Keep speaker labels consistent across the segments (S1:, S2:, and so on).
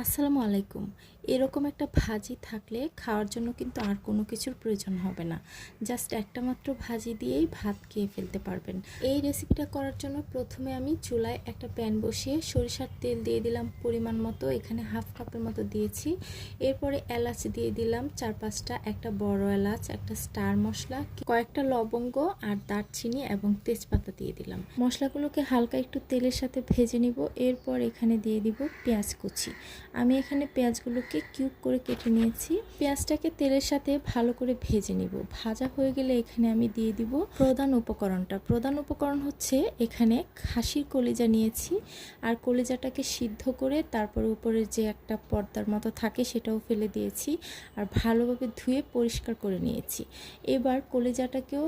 S1: আসসালামু আলাইকুম। এরকম একটা ভাজি থাকলে খাওয়ার জন্য কিন্তু আর কোনো কিছুর প্রয়োজন হবে না। জাস্ট একটা মাত্র ভাজি দিয়েই ভাত খেয়ে ফেলতে পারবেন। এই রেসিপিটা করার জন্য প্রথমে আমি চুলায় একটা প্যান বসিয়ে সরিষার তেল দিয়ে দিলাম পরিমাণ মতো, এখানে হাফ কাপের মতো দিয়েছি। এরপরে এলাচ দিয়ে দিলাম চার পাঁচটা, একটা বড় এলাচ, একটা স্টার মশলা, কয়েকটা লবঙ্গ আর দারচিনি এবং তেজপাতা দিয়ে দিলাম। মশলাগুলোকে হালকা একটু তেলের সাথে ভেজে নিব। এরপর এখানে দিয়ে দিব পেঁয়াজ কুচি। আমি এখানে পেঁয়াজগুলোকে কিউব করে কেটে নিয়েছি। পেঁয়াজটাকে তেলের সাথে ভালো করে ভেজে নিব। ভাজা হয়ে গেলে এখানে আমি দিয়ে দিব প্রধান উপকরণটা। প্রধান উপকরণ হচ্ছে এখানে খাসির কলিজা নিয়েছি। আর কলিজাটাকে সিদ্ধ করে তারপরে উপরে যে একটা পর্দার মতো থাকে সেটাও ফেলে দিয়েছি। আর ভালোভাবে ধুয়ে পরিষ্কার করে নিয়েছি। এবার কলিজাটাকেও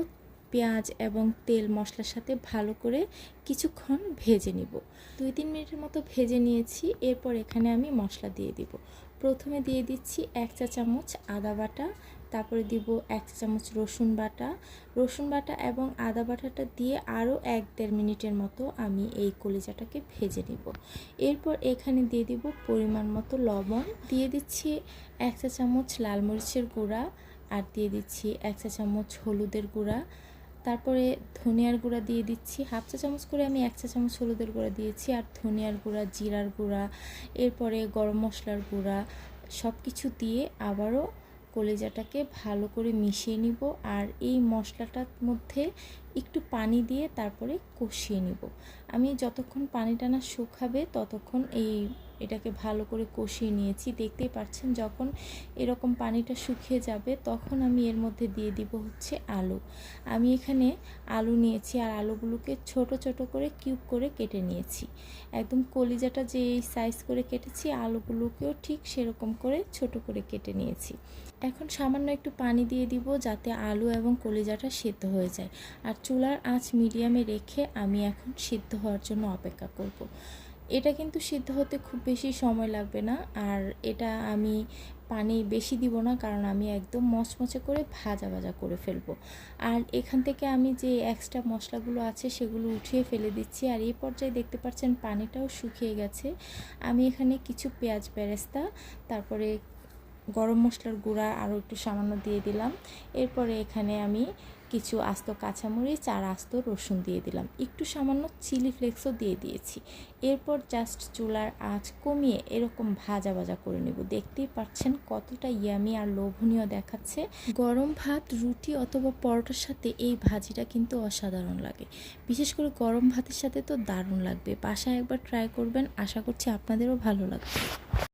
S1: পেঁয়াজ এবং তেল মশলার সাথে ভালো করে কিছুক্ষণ ভেজে নিব। দুই তিন মিনিটের মতো ভেজে নিয়েছি, এরপর এখানে আমি মশলা দিয়ে দিব। প্রথমে দিয়ে দিচ্ছি এক চা চামচ আদা বাটা, তারপরে দিব এক চা চামচ রসুন বাটা। রসুন বাটা এবং আদা বাটাটা দিয়ে আরও এক দেড় মিনিটের মতো আমি এই কলিজাটাকে ভেজে নিব। এরপর এখানে দিয়ে দিব পরিমাণ মতো লবণ। দিয়ে দিচ্ছি এক চা চামচ লাল মরিচের গুঁড়া আর দিয়ে দিচ্ছি এক চা চামচ হলুদের গুঁড়া। তারপরে ধনিয়ার গুঁড়া দিয়ে দিচ্ছি। হাফ চা চামচ করে আমি এক চা চামচ হলুদের গুঁড়া দিয়েছি আর ধনিয়ার গুঁড়া, জিরার গুঁড়া, এরপরে গরম মশলার গুঁড়া সব কিছু দিয়ে আবারও কলেজাটাকে ভালো করে মিশিয়ে নিব আর এই মশলাটার মধ্যে একটু পানি দিয়ে তারপরে কষিয়ে নিব। আমি যতক্ষণ পানিটা না শুকাবে ততক্ষণ এই এটাকে ভালো করে কষিয়ে নিয়েছি। দেখতেই পাচ্ছেন যখন এরকম পানিটা শুকিয়ে যাবে, তখন আমি এর মধ্যে দিয়ে দিব হচ্ছে আলু। আমি এখানে আলু নিয়েছি আর আলুগুলোকে ছোট ছোট করে কিউব করে কেটে নিয়েছি। একদম কলিজাটা যে এই সাইজ করে কেটেছি, আলুগুলোকেও ঠিক সেরকম করে ছোট করে কেটে নিয়েছি। এখন সামান্য একটু পানি দিয়ে দিব যাতে আলু এবং কলিজাটা সিদ্ধ হয়ে যায়। আর চুলার আঁচ মিডিয়ামে রেখে আমি এখন সিদ্ধ হওয়ার জন্য অপেক্ষা করব। এটা কিন্তু সিদ্ধ হতে খুব বেশি সময় লাগবে না। আর এটা আমি পানি বেশি দিব না, কারণ আমি একদম মচমচে করে ভাজা ভাজা করে ফেলব। আর এখান থেকে আমি যে এক্সট্রা মশলাগুলো আছে সেগুলো উঠিয়ে ফেলে দিচ্ছি। আর এই পর্যায়ে দেখতে পাচ্ছেন পানিটাও শুকিয়ে গেছে। আমি এখানে কিছু পেঁয়াজ বেরেস্তা, তারপরে গরম মশলার গুঁড়া আরও একটু সামান্য দিয়ে দিলাম। এরপরে এখানে আমি কিছু আস্ত কাঁচামরিচ আর আস্ত রসুন দিয়ে দিলাম। একটু সামান্য চিলি ফ্লেক্সও দিয়ে দিয়েছি। এরপর জাস্ট চুলার আঁচ কমিয়ে এরকম ভাজা ভাজা করে নেব। দেখতেই পাচ্ছেন কতটা ইয়ামি আর লোভনীয় দেখাচ্ছে। গরম ভাত, রুটি অথবা পরোটার সাথে এই ভাজিটা কিন্তু অসাধারণ লাগে। বিশেষ করে গরম ভাতের সাথে তো দারুণ লাগবে। বাসায় একবার ট্রাই করবেন। আশা করছি আপনাদেরও ভালো লাগবে।